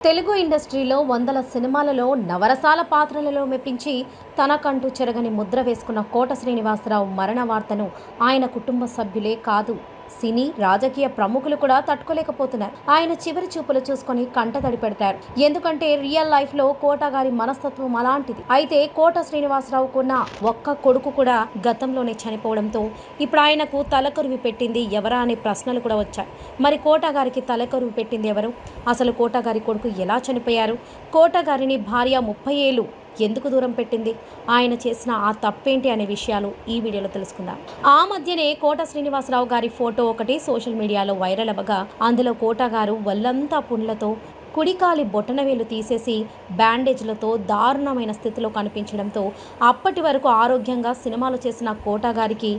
తెలుగు ఇండస్ట్రీలో వందల సినిమాలలో నవరసాల పాత్రలలో మెప్పించి తనకంటూ చెరగని ముద్ర వేసుకున్న కోట శ్రీనివాసరావు మరణ వార్తను ఆయన కుటుంబ సభ్యులే కాదు సినీ రాజకీయ ప్రముఖులు కూడా తట్టుకోలేకపోతున్నారు. ఆయన చివరి చూపులు చూసుకొని కంటతడి పెడతారు ఎందుకంటే రియల్ లైఫ్లో కోట గారి మనస్తత్వం అలాంటిది. అయితే కోట శ్రీనివాసరావుకున్న ఒక్క కొడుకు కూడా గతంలోనే చనిపోవడంతో ఇప్పుడు ఆయనకు తలకరువి పెట్టింది ఎవరా అనే ప్రశ్నలు కూడా వచ్చాయి. మరి కోట గారికి తలకరువి పెట్టింది ఎవరు? అసలు కోట గారి కొడుకు ఎలా చనిపోయారు? కోట గారిని భార్య ముప్పై ఏళ్ళు ఎందుకు దూరం పెట్టింది? ఆయన చేసిన ఆ తప్పేంటి అనే విషయాలు ఈ వీడియోలో తెలుసుకుందాం. ఆ మధ్యనే కోట శ్రీనివాసరావు గారి ఫోటో ఒకటి సోషల్ మీడియాలో వైరల్ అవ్వగా అందులో కోట గారు వల్లంతా పుండ్లతో కుడికాలి బొటనవేలు తీసేసి బ్యాండేజ్లతో దారుణమైన స్థితిలో కనిపించడంతో అప్పటి వరకు ఆరోగ్యంగా సినిమాలు చేసిన కోట గారికి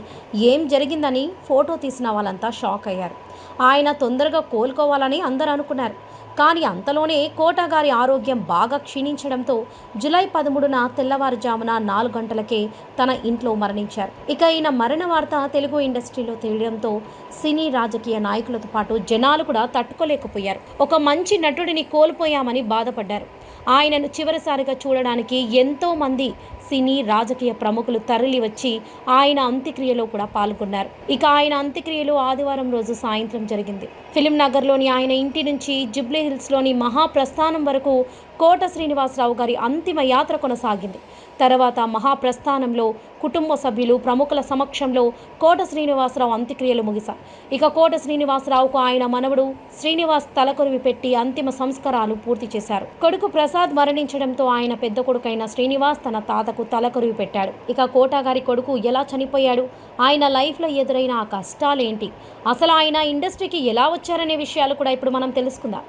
ఏం జరిగిందని ఫోటో తీసిన వాళ్ళంతా షాక్ అయ్యారు. ఆయన తొందరగా కోలుకోవాలని అందరూ అనుకున్నారు. కానీ అంతలోనే కోటాగారి ఆరోగ్యం బాగా క్షీణించడంతో జూలై పదమూడున తెల్లవారుజామున నాలుగు గంటలకే తన ఇంట్లో మరణించారు. ఇక ఈయన మరణ వార్త తెలుగు ఇండస్ట్రీలో తెలియడంతో సినీ రాజకీయ నాయకులతో పాటు జనాలు కూడా తట్టుకోలేకపోయారు. ఒక మంచి నటుడిని కోల్పోయామని బాధపడ్డారు. ఆయనను చివరిసారిగా చూడడానికి ఎంతో మంది సినీ రాజకీయ ప్రముఖులు తరలి వచ్చి ఆయన అంత్యక్రియలో కూడా పాల్గొన్నారు. ఇక ఆయన అంత్యక్రియలు ఆదివారం రోజు సాయంత్రం జరిగింది. ఫిలిం నగర్లోని ఆయన ఇంటి నుంచి జుబ్లీ హిల్స్లోని మహాప్రస్థానం వరకు కోట శ్రీనివాసరావు గారి అంతిమ యాత్ర కొనసాగింది. తర్వాత మహాప్రస్థానంలో కుటుంబ సభ్యులు ప్రముఖుల సమక్షంలో కోట శ్రీనివాసరావు అంత్యక్రియలు ముగిశాయి. ఇక కోట శ్రీనివాసరావుకు ఆయన మనవడు శ్రీనివాస్ తలకొరివి పెట్టి అంతిమ సంస్కారాలు పూర్తి చేశారు. కొడుకు ప్రసాద్ మరణించడంతో ఆయన పెద్ద కొడుకైన శ్రీనివాస్ తన తాతకు తలకొరివి పెట్టాడు. ఇక కోట గారి కొడుకు ఎలా చనిపోయాడు? ఆయన లైఫ్లో ఎదురైన ఆ కష్టాలేంటి అసలు ఆయన ఇండస్ట్రీకి ఎలా వచ్చారనే విషయాలు కూడా ఇప్పుడు మనం తెలుసుకుందాం.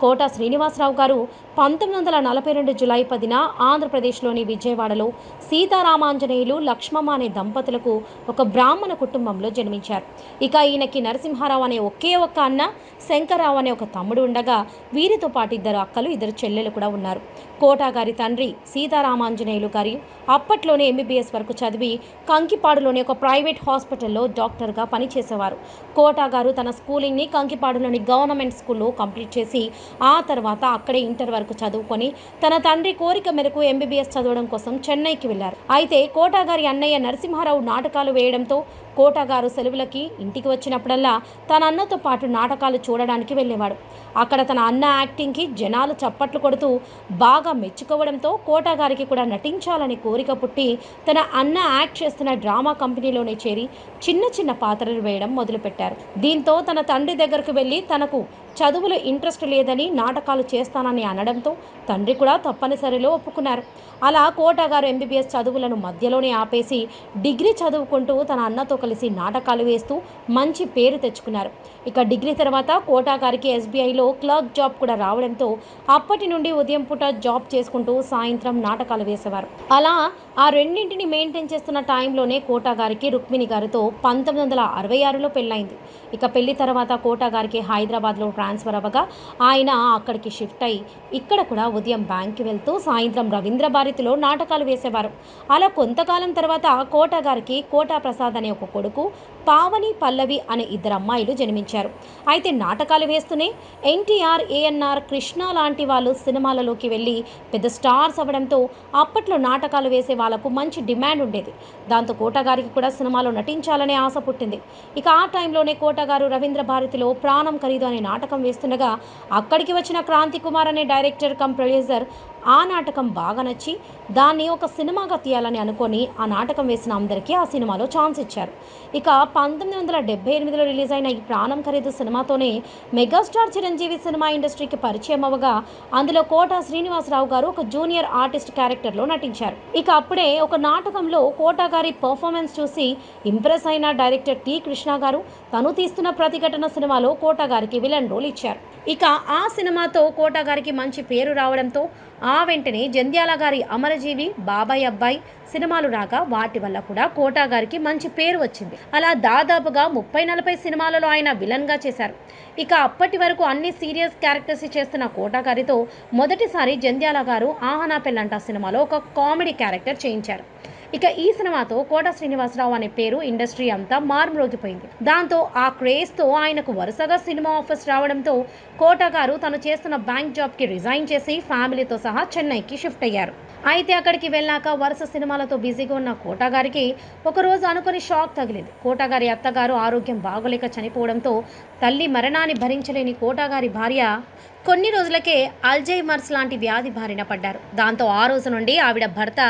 కోట శ్రీనివాసరావు గారు పంతొమ్మిది వందల నలభై రెండు జులై పదిన ఆంధ్రప్రదేశ్లోని విజయవాడలో సీతారామాంజనేయులు లక్ష్మమ్మ అనే దంపతులకు ఒక బ్రాహ్మణ కుటుంబంలో జన్మించారు. ఇక ఈయనకి నరసింహారావు అనే ఒకే ఒక్క అన్న శంకరరావు అనే ఒక తమ్ముడు ఉండగా వీరితో పాటు ఇద్దరు అక్కలు ఇద్దరు చెల్లెలు కూడా ఉన్నారు. కోటా గారి తండ్రి సీతారామాంజనేయులు గారి అప్పట్లోనే ఎంబీబీఎస్ వరకు చదివి కంకిపాడులోని ఒక ప్రైవేట్ హాస్పిటల్లో డాక్టర్గా పనిచేసేవారు. కోటా గారు తన స్కూలింగ్ని కంకిపాడులోని గవర్నమెంట్ స్కూల్లో కంప్లీట్ చేసి ఆ తర్వాత అక్కడే ఇంటర్ వరకు చదువు చదువుకొని తన తండ్రి కోరిక మేరకు ఎంబీబీఎస్ చదవడం కోసం చెన్నైకి వెళ్ళారు అయితే కోటాగారి అన్నయ్య నరసింహారావు నాటకాలు వేయడంతో కోటాగారు సెలవులకి ఇంటికి వచ్చినప్పుడల్లా తన అన్నతో పాటు నాటకాలు చూడడానికి వెళ్ళేవాడు. అక్కడ తన అన్న యాక్టింగ్కి జనాలు చప్పట్లు కొడుతూ బాగా మెచ్చుకోవడంతో కోటాగారికి కూడా నటించాలని కోరిక పుట్టి తన అన్న యాక్ట్ చేస్తున్న డ్రామా కంపెనీలోనే చేరి చిన్న చిన్న పాత్రలు వేయడం మొదలుపెట్టారు. దీంతో తన తండ్రి దగ్గరకు వెళ్ళి తనకు చదువులో ఇంట్రెస్ట్ లేదని నాటకాలు చేస్తానని అనడంతో తండ్రి కూడా తప్పనిసరిలో ఒప్పుకున్నారు. అలా కోట గారు ఎంబీబీఎస్ చదువులను మధ్యలోనే ఆపేసి డిగ్రీ చదువుకుంటూ తన అన్నతో కలిసి నాటకాలు వేస్తూ మంచి పేరు తెచ్చుకున్నారు. ఇక డిగ్రీ తర్వాత కోటాగారికి ఎస్బీఐలో క్లర్క్ జాబ్ కూడా రావడంతో అప్పటి నుండి ఉదయం పూట జాబ్ చేసుకుంటూ సాయంత్రం నాటకాలు వేసేవారు. అలా ఆ రెండింటిని మెయింటైన్ చేస్తున్న టైంలోనే కోటాగారికి రుక్మిణి గారితో పంతొమ్మిది వందల అరవై ఆరులో పెళ్ళైంది ఇక పెళ్ళి తర్వాత కోటాగారికి హైదరాబాద్లో ట్రాన్స్ఫర్ అవ్వగా ఆయన అక్కడికి షిఫ్ట్ అయ్యి ఇక్కడ కూడా ఉదయం బ్యాంక్కి వెళ్తూ సాయంత్రం రవీంద్ర భారతిలో నాటకాలు వేసేవారు. అలా కొంతకాలం తర్వాత కోట గారికి కోటా ప్రసాద్ అనే ఒక కొడుకు పావని పల్లవి అనే ఇద్దరు అమ్మాయిలు జన్మించారు. అయితే నాటకాలు వేస్తూనే ఎన్టీఆర్ ఏఎన్ఆర్ కృష్ణ లాంటి వాళ్ళు సినిమాలలోకి వెళ్ళి పెద్ద స్టార్స్ అవ్వడంతో అప్పట్లో నాటకాలు వేసే వాళ్ళకు మంచి డిమాండ్ ఉండేది. దాంతో కోటగారికి కూడా సినిమాలో నటించాలనే ఆశ పుట్టింది. ఇక ఆ టైంలోనే కోటగారు రవీంద్ర భారతిలో ప్రాణం ఖరీదు అనే నాటకం వేస్తుండగా అక్కడికి వచ్చిన క్రాంతి కుమార్ అనే డైరెక్టర్ కమ్ ప్రొడ్యూసర్ ఆ నాటకం బాగా నచ్చి దాన్ని ఒక సినిమాగా తీయాలని అనుకొని ఆ నాటకం వేసిన అందరికీ ఆ సినిమాలో ఛాన్స్ ఇచ్చారు. ఇక పంతొమ్మిది వందల డెబ్బై ఎనిమిదిలో రిలీజ్ అయిన ఈ ప్రాణం ఖరీదు సినిమాతోనే మెగాస్టార్ చిరంజీవి సినిమా ఇండస్ట్రీకి పరిచయం అవ్వగా అందులో కోట శ్రీనివాసరావు గారు ఒక జూనియర్ ఆర్టిస్ట్ క్యారెక్టర్లో నటించారు. ఇక అప్పుడే ఒక నాటకంలో కోట గారి పర్ఫార్మెన్స్ చూసి ఇంప్రెస్ అయిన డైరెక్టర్ టి కృష్ణ గారు తను తీస్తున్న ప్రతిఘటన సినిమాలో కోట గారికి విలన్ రోల్ ఇచ్చారు. ఇక ఆ సినిమాతో కోట గారికి మంచి పేరు రావడంతో ఆ వెంటనే జంధ్యాల గారి అమరజీవి బాబాయ్ అబ్బాయి సినిమాలు రాగా వాటి వల్ల కూడా కోటా గారికి మంచి పేరు వచ్చింది. అలా దాదాపుగా ముప్పై నలభై సినిమాలలో ఆయన విలన్గా చేశారు. ఇక అప్పటి వరకు అన్ని సీరియస్ క్యారెక్టర్స్ చేస్తున్న కోటా గారితో మొదటిసారి జంధ్యాల గారు ఆహనా పెళ్ళంట సినిమాలో ఒక కామెడీ క్యారెక్టర్ చేయించారు. ఇక ఈ సినిమాతో కోట శ్రీనివాసరావు అనే పేరు ఇండస్ట్రీ అంతా మారుమ్రోగిపోయింది. దాంతో ఆ క్రేజ్తో ఆయనకు వరుసగా సినిమా ఆఫర్స్ రావడంతో కోట గారు తను చేస్తున్న బ్యాంక్ జాబ్కి రిజైన్ చేసి ఫ్యామిలీతో సహా చెన్నైకి షిఫ్ట్ అయ్యారు. అయితే అక్కడికి వెళ్ళాక వరుస సినిమాలతో బిజీగా ఉన్న కోట గారికి ఒకరోజు అనుకుని షాక్ తగిలింది. కోట గారి అత్తగారు ఆరోగ్యం బాగోలేక చనిపోవడంతో తల్లి మరణాన్ని భరించలేని కోట గారి భార్య కొన్ని రోజులకే అల్జైమర్స్ లాంటి వ్యాధి బారిన పడ్డారు. దాంతో ఆ రోజు నుండి ఆవిడ భర్త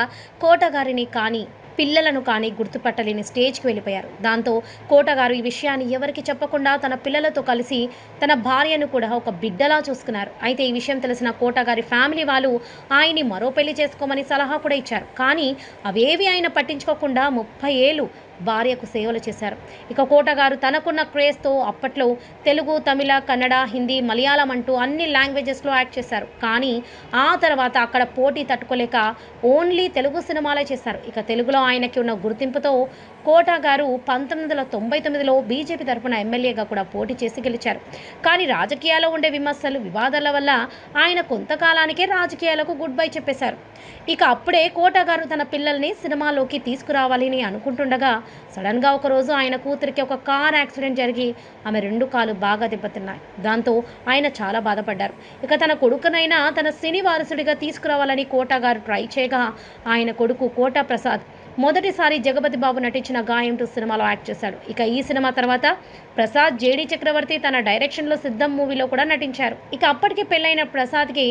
కోటగారిని కానీ పిల్లలను కానీ గుర్తుపట్టలేని స్టేజ్కి వెళ్ళిపోయారు. దాంతో కోటగారు ఈ విషయాన్ని ఎవరికి చెప్పకుండా తన పిల్లలతో కలిసి తన భార్యను కూడా ఒక బిడ్డలా చూసుకున్నారు. అయితే ఈ విషయం తెలిసిన కోటగారి ఫ్యామిలీ వాళ్ళు ఆయన్ని మరో పెళ్ళి చేసుకోమని సలహా కూడా ఇచ్చారు. కానీ అవేవి ఆయన పట్టించుకోకుండా ముప్పై ఏళ్ళు భార్యకు సేవలు చేశారు. ఇక కోటగారు తనకున్న క్రేజ్తో అప్పట్లో తెలుగు తమిళ కన్నడ హిందీ మలయాళం అంటూ అన్ని లాంగ్వేజెస్లో యాక్ట్ చేశారు. కానీ ఆ తర్వాత అక్కడ పోటీ తట్టుకోలేక ఓన్లీ తెలుగు సినిమాలే చేశారు. ఇక తెలుగులో ఆయనకి ఉన్న గుర్తింపుతో కోట గారు పంతొమ్మిది వందల తొంభై తొమ్మిదిలో బీజేపీ తరఫున ఎమ్మెల్యేగా కూడా పోటీ చేసి గెలిచారు. కానీ రాజకీయాల్లో ఉండే విమర్శలు వివాదాల వల్ల ఆయన కొంతకాలానికే రాజకీయాలకు గుడ్ బై చెప్పేశారు. ఇక అప్పుడే కోట గారు తన పిల్లల్ని సినిమాలోకి తీసుకురావాలని అనుకుంటుండగా సడన్గా ఒకరోజు ఆయన కూతురికి ఒక కార్ యాక్సిడెంట్ జరిగి ఆమె రెండు కాలు బాగా దెబ్బతిన్నాయి. దాంతో ఆయన చాలా బాధపడ్డారు. ఇక తన కొడుకునైనా తన సినీ వారసుడిగా తీసుకురావాలని కోట గారు ట్రై చేయగా ఆయన కొడుకు కోట ప్రసాద్ మొదటిసారి జగపతి బాబు నటించిన గాయం టు సినిమాలో యాక్ట్ చేశాడు. ఇక ఈ సినిమా తర్వాత ప్రసాద్ జేడి చక్రవర్తి తన డైరెక్షన్లో సిద్ధం మూవీలో కూడా నటించారు. ఇక అప్పటికి పెళ్ళైన ప్రసాద్కి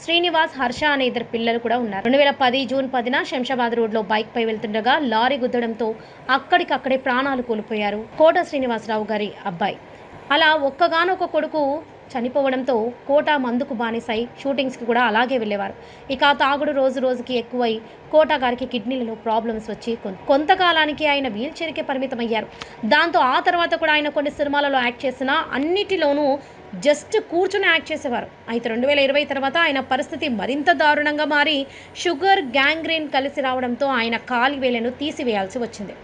శ్రీనివాస్ హర్ష అనే ఇద్దరు పిల్లలు కూడా ఉన్నారు. రెండు వేల పది జూన్ పదిన శంషాబాద్ రోడ్లో బైక్ పై వెళ్తుండగా లారీ గుద్దడంతో అక్కడికక్కడే ప్రాణాలు కోల్పోయారు కోట శ్రీనివాసరావు గారి అబ్బాయి. అలా ఒక్కగానొక్క కొడుకు చనిపోవడంతో కోట మందుకు బానిసై షూటింగ్స్కి కూడా అలాగే వెళ్ళేవారు. ఇక ఆ తాగుడు రోజు రోజుకి ఎక్కువై కోట గారికి కిడ్నీలలో ప్రాబ్లమ్స్ వచ్చి కొంతకాలానికి ఆయన వీల్ చైర్కే పరిమితమయ్యారు. దాంతో ఆ తర్వాత కూడా ఆయన కొన్ని సినిమాలలో యాక్ట్ చేసిన అన్నిటిలోనూ జస్ట్ కూర్చుని యాక్ట్ చేసేవారు. అయితే రెండు వేల ఇరవై తర్వాత ఆయన పరిస్థితి మరింత దారుణంగా మారి షుగర్ గ్యాంగ్రీన్ కలిసి రావడంతో ఆయన కాలి వేలను తీసివేయాల్సి వచ్చింది.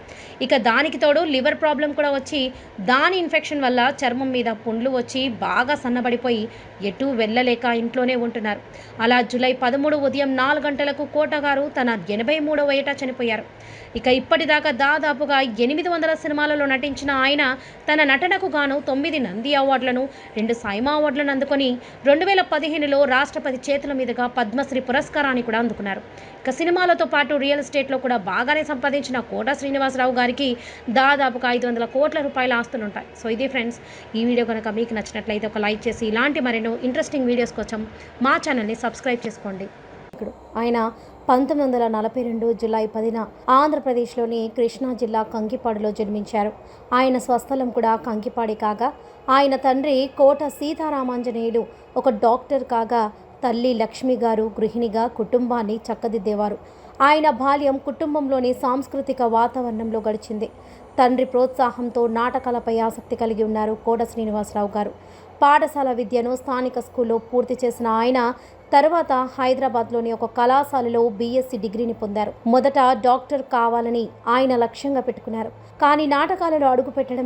ఇక దానికి తోడు లివర్ ప్రాబ్లం కూడా వచ్చి దాని ఇన్ఫెక్షన్ వల్ల చర్మం మీద పుండ్లు వచ్చి బాగా సన్నబడిపోయి ఎటూ వెళ్ళలేక ఇంట్లోనే ఉంటున్నారు. అలా జూలై పదమూడు ఉదయం నాలుగు గంటలకు కోటగారు తన ఎనభై మూడవ ఏటా చనిపోయారు. ఇక ఇప్పటిదాకా దాదాపుగా ఎనిమిది వందల సినిమాలలో నటించిన ఆయన తన నటనకు గాను తొమ్మిది నంది అవార్డులను రెండు సాయిమా అవార్డులను అందుకొని రెండు వేల పదిహేనులో రాష్ట్రపతి చేతుల మీదుగా పద్మశ్రీ పురస్కారాన్ని కూడా అందుకున్నారు. ఇక సినిమాలతో పాటు రియల్ ఎస్టేట్లో కూడా బాగానే సంపాదించిన కోట శ్రీనివాసరావు గారికి దాదాపుగా ఐదు వందల కోట్ల రూపాయల ఆస్తులు ఉంటాయి. సో ఇది ఫ్రెండ్స్ ఈ వీడియో కనుక మీకు నచ్చినట్లయితే ఒక లైక్ చేసి ఇలాంటి మరెన్నో ఇంట్రెస్టింగ్ వీడియోస్ కోసం మా ఛానల్ని సబ్స్క్రైబ్ చేసుకోండి. ఇప్పుడు ఆయన పంతొమ్మిది వందల నలభై రెండు జులై పదిన ఆంధ్రప్రదేశ్లోని కృష్ణా జిల్లా కంకిపాడులో జన్మించారు. ఆయన స్వస్థలం కూడా కంకిపాడి కాగా ఆయన తండ్రి కోట సీతారామాంజనేయులు ఒక డాక్టర్ కాగా తల్లి లక్ష్మి గారు గృహిణిగా కుటుంబాన్ని చక్కదిద్దేవారు. ఆయన బాల్యం కుటుంబంలోని సాంస్కృతిక వాతావరణంలో గడిచింది. తండ్రి ప్రోత్సాహంతో నాటకాలపై ఆసక్తి కలిగి ఉన్నారు కోట శ్రీనివాసరావు గారు. పాఠశాల విద్యను స్థానిక స్కూల్లో పూర్తి చేసిన ఆయన తర్వాత హైదరాబాద్లోని ఒక కళాశాలలో బీఎస్సీ డిగ్రీని పొందారు. మొదట డాక్టర్ కావాలని ఆయన లక్ష్యంగా పెట్టుకున్నారు. కానీ నాటకాలలో అడుగుపెట్టడం